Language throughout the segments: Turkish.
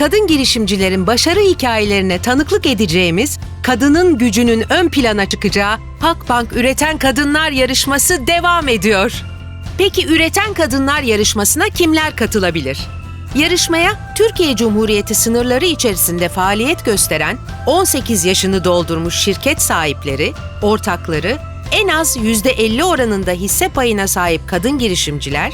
kadın girişimcilerin başarı hikayelerine tanıklık edeceğimiz, kadının gücünün ön plana çıkacağı Halkbank Üreten Kadınlar Yarışması devam ediyor. Peki Üreten Kadınlar Yarışması'na kimler katılabilir? Yarışmaya Türkiye Cumhuriyeti sınırları içerisinde faaliyet gösteren 18 yaşını doldurmuş şirket sahipleri, ortakları, en az %50 oranında hisse payına sahip kadın girişimciler,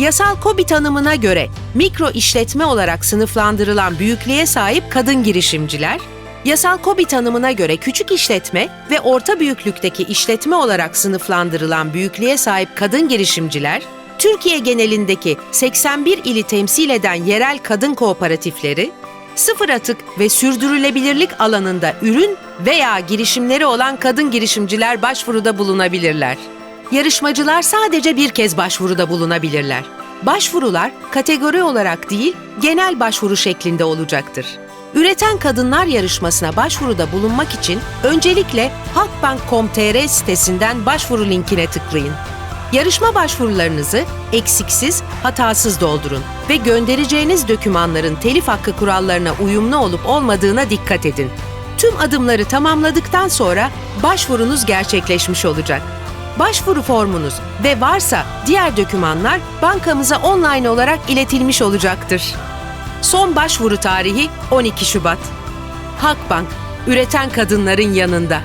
yasal KOBİ tanımına göre mikro işletme olarak sınıflandırılan büyüklüğe sahip kadın girişimciler, yasal KOBİ tanımına göre küçük işletme ve orta büyüklükteki işletme olarak sınıflandırılan büyüklüğe sahip kadın girişimciler, Türkiye genelindeki 81 ili temsil eden yerel kadın kooperatifleri, sıfır atık ve sürdürülebilirlik alanında ürün veya girişimleri olan kadın girişimciler başvuruda bulunabilirler. Yarışmacılar sadece bir kez başvuruda bulunabilirler. Başvurular kategori olarak değil, genel başvuru şeklinde olacaktır. Üreten Kadınlar Yarışması'na başvuruda bulunmak için öncelikle halkbank.com.tr sitesinden başvuru linkine tıklayın. Yarışma başvurularınızı eksiksiz, hatasız doldurun ve göndereceğiniz dokümanların telif hakkı kurallarına uyumlu olup olmadığına dikkat edin. Tüm adımları tamamladıktan sonra başvurunuz gerçekleşmiş olacak. Başvuru formunuz ve varsa diğer dokümanlar bankamıza online olarak iletilmiş olacaktır. Son başvuru tarihi 12 Şubat. Halkbank, üreten kadınların yanında.